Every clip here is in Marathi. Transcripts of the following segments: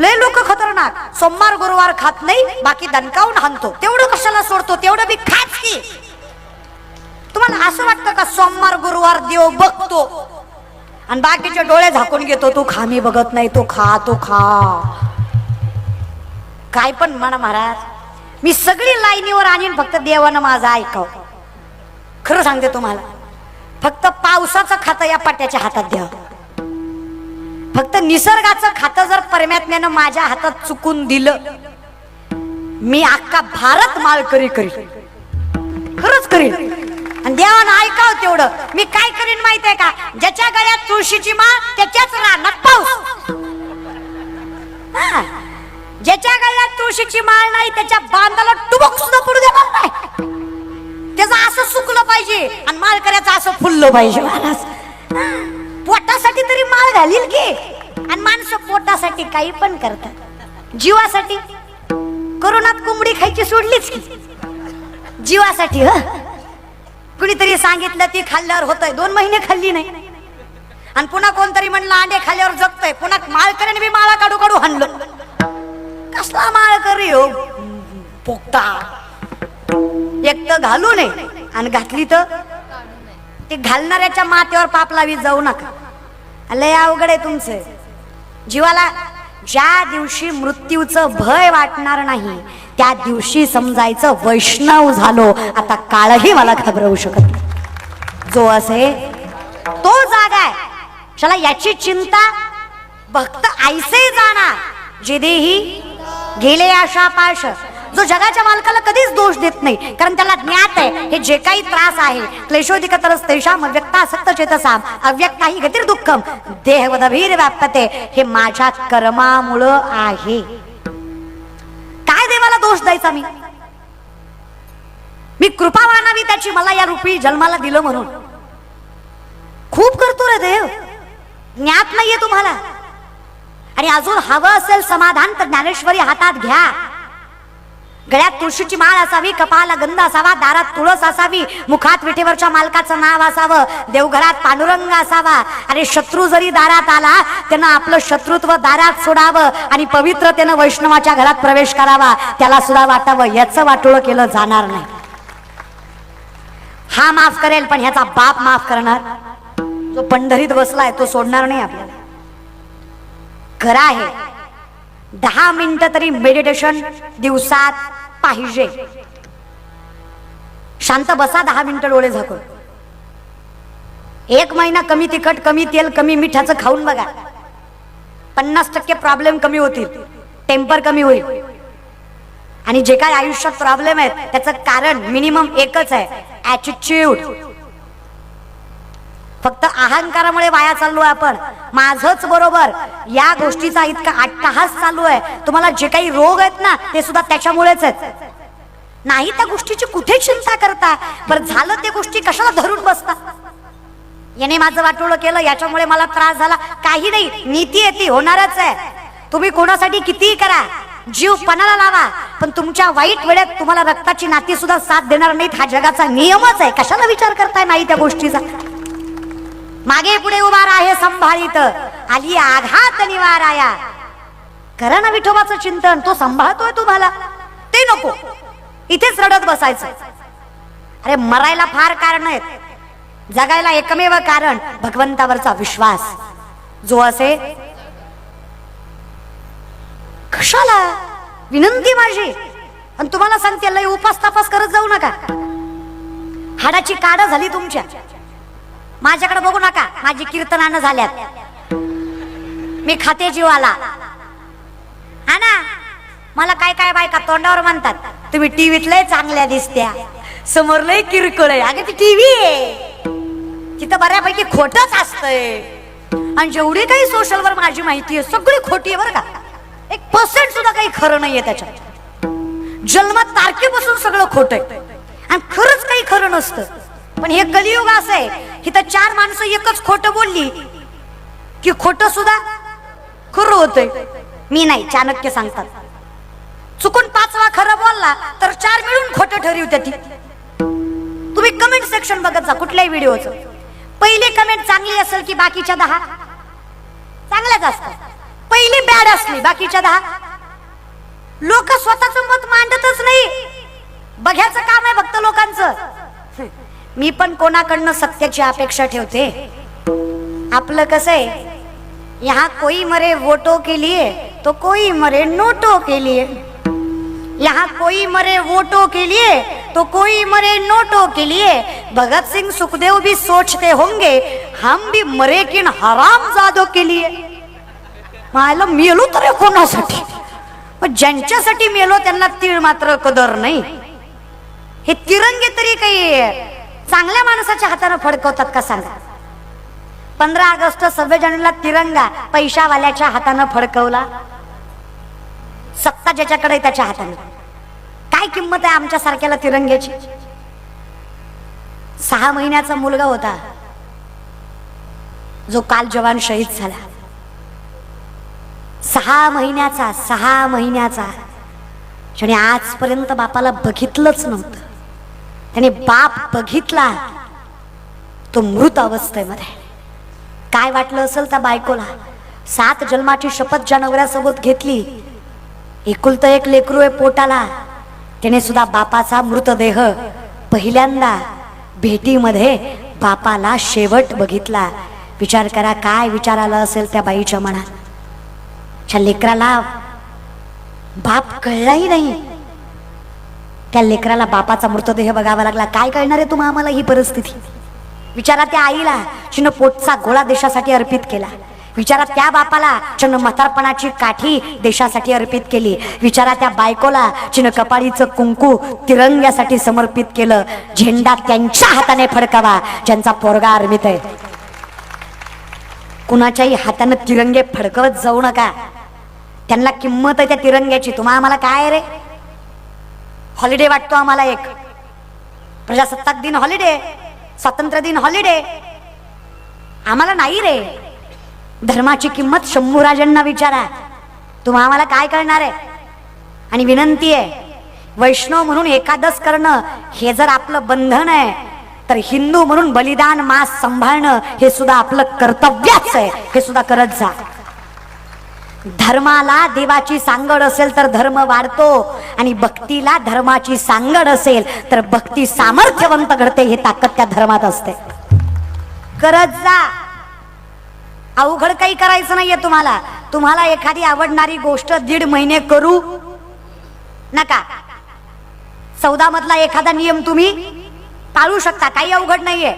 लय लोक खतरनाक. सोमवार गुरुवार खात नाही बाकी दणकावून हानतो तेवढं कशाला सोडतो? तेवढं बी खाच की तुम्हाला असं वाटतं का सोमवार गुरुवार देव बघतो? आणि बाकीचे डोळे झाकून घेतो तू खा मी बघत नाही तू खा तू खा. काय पण म्हणा महाराज. मी सगळी लाईनीवर आणीन फक्त देवानं माझं ऐकाव. खरं सांगते तुम्हाला. फक्त पावसाचं खातं या पाट्याच्या हातात द्या फक्त निसर्गाचं खातं जर परमात्म्यानं माझ्या हातात चुकून दिलं मी अख्खा भारत माळकरी करी खरंच करीन. आणि देवानं ऐकाव तेवढं. मी काय करीन माहितीये का? ज्याच्या गळ्यात तुळशीची माळ त्याच्याच रानात पाऊस. ज्याच्या गळ्यात तुळशीची माळ नाही त्याच्या बांधाला टुबक सुद्धा पडू देणार नाही त्याचं असं सुकलं पाहिजे आणि माळकऱ्याचं असं फुललं पाहिजे महाराज पोटासाठी तरी माळ घालील की? आणि माणसं पोटासाठी काही पण करतात. जीवासाठी? करोनात कोंबडी खायची सोडलीच की. जीवासाठी ह? कुणीतरी सांगितलं ती खाल्ल्यावर होतय. दोन महिने खाल्ली नाही. आणि पुन्हा कोणतरी म्हणलं अंडे खाल्ल्यावर जगतय. पुन्हा माळकऱ्याने मी माळा काढू काढू हाणलो. कसला माळकरी हो? पोक्ता एक तर घालू नये. आणि घातली तर ते घालणाऱ्याच्या माथ्यावर पाप लावी जाऊ नका. लय अवघड आहे तुमचं. जीवाला ज्या दिवशी मृत्यूचं भय वाटणार नाही त्या दिवशी समजायचं वैष्णव झालो. आता काळही मला घाबरवू शकत नाही. जो असे तो जागा आहे. चला याची चिंता भक्त ऐसे जाणार. जिदेही गेले आशा पाश. जो जगाच्या मालकाला कधीच दोष देत नाही कारण त्याला ज्ञात आहे हे जे काही त्रास आहे क्लेशोधिक तरस तेषाम अव्यक्ता सक्त चेतसाम गतीर दुःखम देहवदभीर व्याप्तते हे माझ्या कर्मामुळं आहे. काय देवाला दोष द्यायचा मी? मी कृपा मानावी त्याची मला या रूपी जन्माला दिलं म्हणून. खूप करतो रे देव. ज्ञात नाहीये तुम्हाला. आणि अजून हवं असेल समाधान तर ज्ञानेश्वरी हातात घ्या. गळ्यात तुळशीची माळ असावी कपाला गंध असावा दारात तुळस असावी मुखात विठेवरच्या मालकाचं नाव असावं देवघरात पांडुरंग असावा. आणि शत्रू जरी दारात आला त्यानं आपलं शत्रुत्व दारात सोडावं आणि पवित्र त्यानं वैष्णवाच्या घरात प्रवेश करावा. त्याला सुद्धा वाटावं याचं वाटोळं केलं जाणार नाही. हा माफ करेल पण ह्याचा बाप माफ करणार. जो पंढरीत बसलाय तो सोडणार नाही आपल्याला. खरं आहे. दहा मिनिटं तरी मेडिटेशन दिवसात पाहिजे. शांत बसा दहा मिनिटं डोळे झाकून. एक महिना कमी तिखट कमी तेल कमी मिठाचं खाऊन बघा. पन्नास टक्के प्रॉब्लेम कमी होतील. टेम्पर कमी होईल. आणि जे काय आयुष्यात प्रॉब्लेम आहेत त्याचं कारण मिनिमम एकच आहे. ऍटिट्यूड फक्त अहंकारामुळे वाया चाललो आहे आपण. माझच बरोबर. या गोष्टीचा इतका अट्टहास चालू आहे तुम्हाला जे काही रोग आहेत ना ते सुद्धा त्याच्यामुळेच आहेत. नाही त्या गोष्टीची कुठे चिंता करता? बरं झालं ते गोष्टी कशाला धरून बसता? याने माझं वाटोळं केलं याच्यामुळे मला त्रास झाला. काही नाही नीती आहे ती होणारच आहे. तुम्ही कोणासाठी कितीही करा जीव पणाला लावा पण तुमच्या वाईट वेळेत तुम्हाला रक्ताची नाती सुद्धा साथ देणार नाहीत. हा जगाचा नियमच आहे. कशाला विचार करताय नाही त्या गोष्टीचा? मागे पुढे उभा आहे संभाळीत. आली आघात निवाराया. करा ना विठोबाचं चिंतन तो सांभाळतोय तुम्हाला. ते नको. इथेच रडत बसायचं. अरे मरायला फार कारण आहेत. जगायला एकमेव कारण भगवंतावरचा विश्वास. जो असे कशाला? विनंती माझी? आणि तुम्हाला सांगते लय उपास तापास करत जाऊ नका. हाडाची काड झाली तुमच्या. माझ्याकडे बघू नका माझी कीर्तनानं झाल्यात. मी खाते जीवाला. हा ना? मला काय काय बायका तोंडावर म्हणतात. तुम्ही टीव्हीत लय चांगल्या दिसत्या. समोर लय किरकोळ आहे. अगं ती टीव्ही आहे. तिथं बऱ्यापैकी खोटच असतंय. आणि जेवढी काही सोशल वर माझी माहिती आहे सगळी खोटी आहे बरं का? एक पर्सेंट सुद्धा काही खरं नाहीये त्याच्यात. जन्मात तारखेपासून सगळं खोट आहे. आणि खरंच काही खरं नसतं. पण हे कलियुग असं. आहे की तर चार माणसं एकच खोटं बोलली. की खोट सुद्धा खरं होतंय. मी नाही चाणक्य सांगतात. चुकून पाचवा खरं बोलला तर चार मिळून खोटं ठरवते ती. तुम्ही कमेंट सेक्शन बघत जा कुठल्याही व्हिडिओचं पहिली कमेंट चांगली असेल की बाकीच्या दहा? चांगल्याच असतात. पहिली बॅड असली बाकीच्या दहा? लोक स्वतःच मत मांडतच नाही. बघ्याचं काम आहे फक्त लोकांचं. मी पण कोणाकडनं सत्याची अपेक्षा ठेवते? आपलं कसं आहे? यहाँ कोई मरे वोटो के लिए तो कोई मरे नोटो के लिए. यहाँ कोई मरे वोटो के लिए तो कोई मरे नोटो के लिए. भगत सिंह सुखदेव भी सोचते होंगे हम भी मरे किन हराम जादो के लिए. मायला मेलो तर कोणासाठी? पण ज्यांच्यासाठी मेलो त्यांना तीळ मात्र कदर नाही. हे तिरंगे तरी काही चांगल्या माणसाच्या हाताने फडकवतात का सांगा? पंधरा ऑगस्ट सव्वीस जानेवारीला तिरंगा पैशावाल्याच्या हातानं फडकवला. सत्ता ज्याच्याकडे त्याच्या हातानं. काय किंमत आहे आमच्या सारख्याला तिरंग्याची? सहा महिन्याचा मुलगा होता. जो काल जवान शहीद झाला. सहा महिन्याचा सहा महिन्याचा. आणि आजपर्यंत बापाला बघितलंच नव्हतं. त्याने बाप बघितला. तो मृत अवस्थेमध्ये. काय वाटलं असेल त्या बायकोला? सात जन्माची शपथ ज्या नवऱ्यासोबत घेतली एकुलत एक लेकरू आहे पोटाला. त्याने सुद्धा बापाचा मृतदेह पहिल्यांदा भेटीमध्ये बापाला शेवट बघितला. विचार करा काय विचार आला असेल त्या बाईच्या मनात? लेकराला बाप कळलाही नाही. त्या लेकराला बापाचा मृतदेह बघावा लागला. काय कळणार आहे तुम्हा आम्हाला ही परिस्थिती? विचारा त्या आईला जिनं पोटचा गोळा देशासाठी अर्पित केला. विचारा त्या बापाला जिनं म्हातारपणाची काठी देशासाठी अर्पित केली. विचारा त्या बायकोला जिनं कपाळीचं कुंकू तिरंग्यासाठी समर्पित केलं. झेंडा त्यांच्या हाताने फडकावा ज्यांचा पोरगा अर्पित आहे. कुणाच्याही हातानं तिरंगे फडकवत जाऊ नका. त्यांना किंमत आहे त्या तिरंग्याची. तुम्हा आम्हाला काय रे? हॉलिडे वाटतो आम्हाला एक. प्रजासत्ताक दिन हॉलिडे स्वातंत्र्य दिन हॉलिडे आम्हाला नाही रे. धर्माची किंमत शंभूराजांना विचारा. तुम्हा आम्हाला काय करणार आहे? आणि विनंती आहे वैष्णव म्हणून एकादश करणं हे जर आपलं बंधन आहे तर हिंदू म्हणून बलिदान मास सांभाळणं हे सुद्धा आपलं कर्तव्यच आहे. हे सुद्धा करत जा. धर्माला देवाची सांगड असेल तर धर्म वाढतो आणि भक्तीला धर्माची सांगड असेल तर भक्ती सामर्थ्यवंत घडते हे ताकद त्या धर्मात असते. करत जा. अवघड काही करायचं नाहीये तुम्हाला. तुम्हाला एखादी आवडणारी गोष्ट दीड महिने करू नका. चौदा मधला एखादा नियम तुम्ही पाळू शकता काही अवघड नाहीये.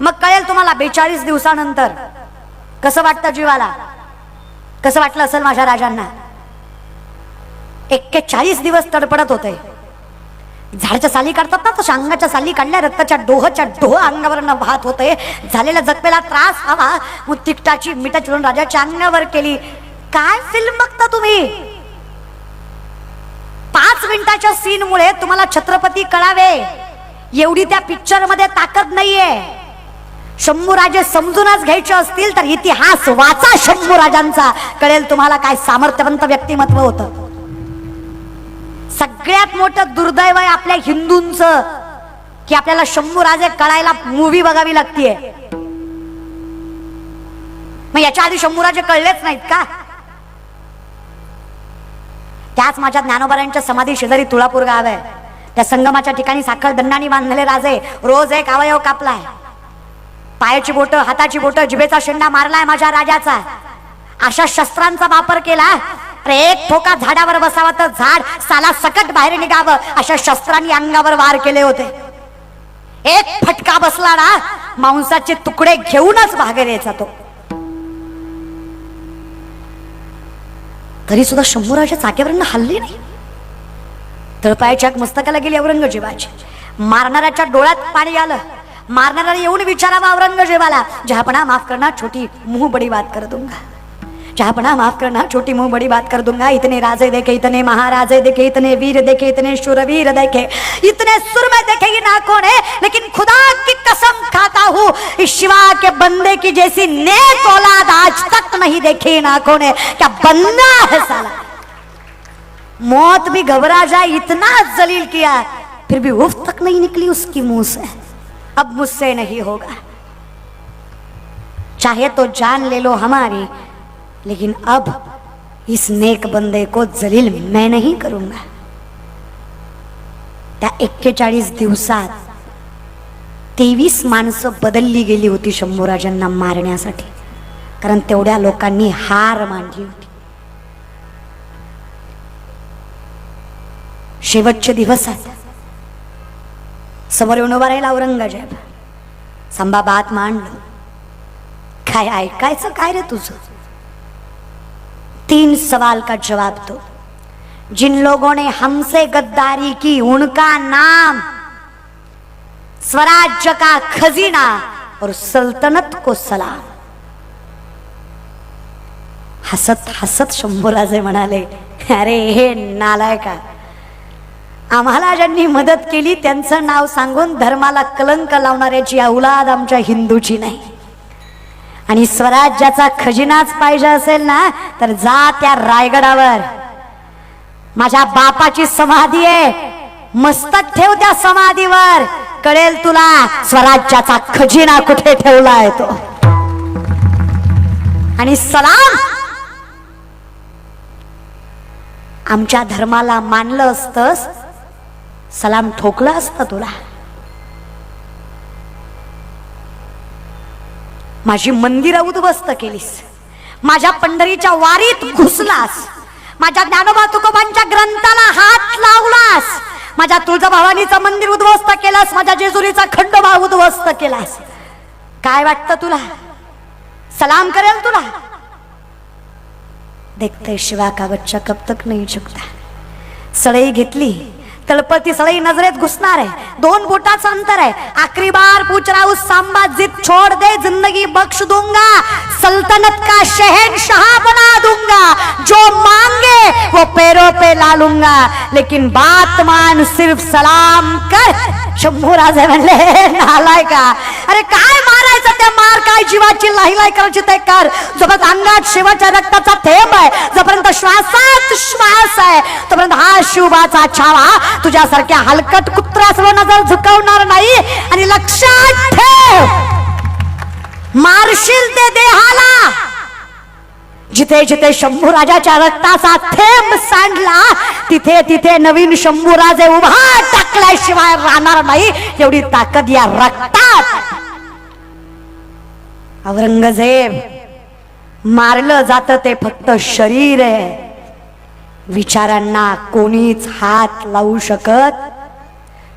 मग कळेल तुम्हाला बेचाळीस दिवसानंतर. कसं वाटतं जीवाला? कसं वाटलं असेल माझ्या राजांना? एक्केचाळीस दिवस तडपडत होते. झाडाच्या साली काढतात ना तशा अंगाच्या साली काढल्या रक्ताच्या डोहच्या डोह अंगावरनं वाहत होते. झालेल्या जखमेला त्रास हवा मग तिकटाची मिठा चिरून राजाच्या अंगावर केली. काय फिल्म बघता तुम्ही? पाच मिनिटाच्या सीन मुळे तुम्हाला छत्रपती कळावे. एवढी त्या पिक्चरमध्ये ताकद नाहीये. शंभूराजे समजूनच घ्यायचे असतील तर इतिहास वाचा शंभूराजांचा. कळेल तुम्हाला काय सामर्थ्यवंत व्यक्तिमत्व होतं. सगळ्यात मोठं दुर्दैव आहे आपल्या हिंदूंच की आपल्याला शंभूराजे कळायला मूवी बघावी लागतीये. मग याच्या आधी शंभूराजे कळलेच नाहीत का? त्याच माझ्या ज्ञानोबारांच्या समाधी शेजारी तुळापूर गाव आहे. त्या संगमाच्या ठिकाणी साखर दंडाने बांधलेले राजे रोज एक अवयव कापलाय. पायाची बोट हाताची बोट जिभेचा शेंडा मारलाय माझ्या राजाचा. अशा शस्त्रांचा वापर केला. अरे एक ठोका झाडावर बसावा तर झाड साला सकट बाहेर निघावं अशा शस्त्रांनी अंगावर वार केले होते. एक फटका बसला ना मांसाचे तुकडे घेऊनच बाहेर यायचा तो. तरी सुद्धा शंभूराच्या चाक्यावरनं हल्ली नाही. तळपायाच्या मस्तकाला गेली औरंगजेबाची. मारणाऱ्याच्या डोळ्यात पाणी आलं. मारणाऱ्याला येऊन विचारावा औरंगजेबाला. जहापणा माफ़ करना छोटी मुँह बड़ी बात कर दूँगा. जहापणा माफ़ करना छोटी मुँह बड़ी बात कर दूँगा. इतने राजे देखे, इतने महाराजे देखे, इतने वीर देखे, इतने शूरवीर देखे, इतने सुरमे देखे ये ना कौन है, लेकिन खुदा की कसम खाता हूँ, इस शिवा के बंदे की जैसी नेक औलाद आज तक नहीं देखी ना कौन है। क्या बंदा है साला? मौत भी घबरा जाए, इतना जलील किया फिर भी उफ तक नहीं निकली उसकी मुँह से अब मुझसे नहीं होगा। चाहे तो जान ले लो हमारी लेकिन अब इस नेक बंदे को जलील मैं नहीं करूंगा। त्या एक्केचाळीस दिवसात तेवीस माणसं बदलली गेली होती शंभूराजांना मारण्यासाठी कारण तेवढ्या लोकांनी हार मांडली होती. शेवटचे दिवस आता समोर येऊन उभा राहिला औरंगजेब. संभा बात मांडलो. काय ऐकायचं काय रे तुझं? तीन सवाल का जवाब दो जिन लोगों ने हमसे गद्दारी की उनका नाम स्वराज्य का खजीना और सल्तनत को सलाम। हसत हसत शंभूराजे म्हणाले अरे हे नालायका आम्हाला ज्यांनी मदत केली त्यांचं नाव सांगून धर्माला कलंक लावणाऱ्याची औलाद आमच्या हिंदूची नाही. आणि स्वराज्याचा खजिनाच पाहिजे असेल ना तर जा त्या रायगडावर. माझ्या बापाची समाधी आहे. मस्तक ठेव त्या समाधीवर. कळेल तुला स्वराज्याचा खजिना कुठे ठेवलाय तो. आणि सलाम! आमच्या धर्माला मानलं असतंस सलाम ठोकलं असतं तुला. माझी मंदिरं उद्ध्वस्त केलीस. माझ्या पंढरीच्या वारीत घुसलास. माझ्या ज्ञानोबा तुकोबांच्या ग्रंथाला हात लावलास. माझ्या तुळजाभवानीचं मंदिर उद्ध्वस्त केलास. माझ्या जेजुरीचा खंडोबा उद्ध्वस्त केलास. काय वाटतं तुला? सलाम करेल तुला? देखते शिवा कागदच्या बच्चा कब तक नाही झुकता सळई घेतली. तळपती सळई नजरेत घुसणार. आहे दोन बोटाचं अंतर आहे. आखरी बार पूछ रहा सांबा जिद छोड़ दे जिंदगी बख्श दूंगा. सल्तनत का शहनशाह बना दूंगा. जो मांगे वो पैरों पे ला लूंगा लेकिन बात मान सिर्फ सलाम कर. शंभूराजे म्हणले नालाय का? अरे काय मारायचं त्या मार? काय जीवाची लाहीलाय करायची ते कर. जोपर्यंत अंगात शिवाच्या रक्ताचा थेंब आहे जोपर्यंत श्वासात श्वास आहे तोपर्यंत हा शिवाचा छावा तुझ्यासारख्या हलकट कुत्र्यासवर नजर झुकवणार नाही. आणि लक्षात ठेव मारशील ते देहाला. जिथे जिथे शंभूराजाच्या रक्ताचा थेंब सांडला तिथे तिथे नवीन शंभूराजे उभा टाकल्याशिवाय राहणार नाही. एवढी ताकद या रक्तात. औरंगजेब मारलं जात ते फक्त शरीर. आहे विचारांना कोणीच हात लावू शकत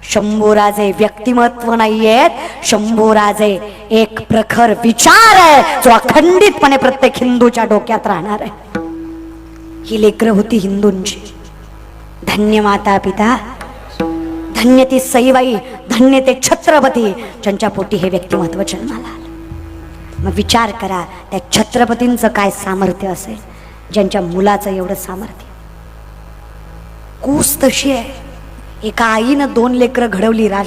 शंभूराजे व्यक्तिमत्व नाहीयेत. शंभूराजे एक प्रखर विचार आहे जो अखंडितपणे प्रत्येक हिंदूच्या डोक्यात राहणार आहे. ही लेकरं होती हिंदूंची. धन्य माता पिता. धन्य ती सईबाई धन्य ते छत्रपती ज्यांच्या पोटी हे व्यक्तिमत्व जन्माला आलं. मग विचार करा त्या छत्रपतींचं काय सामर्थ्य असेल? ज्यांच्या मुलाचं एवढं सामर्थ्य? कूस तशी आहे. एका आईनं दोन लेकरं घडवली राज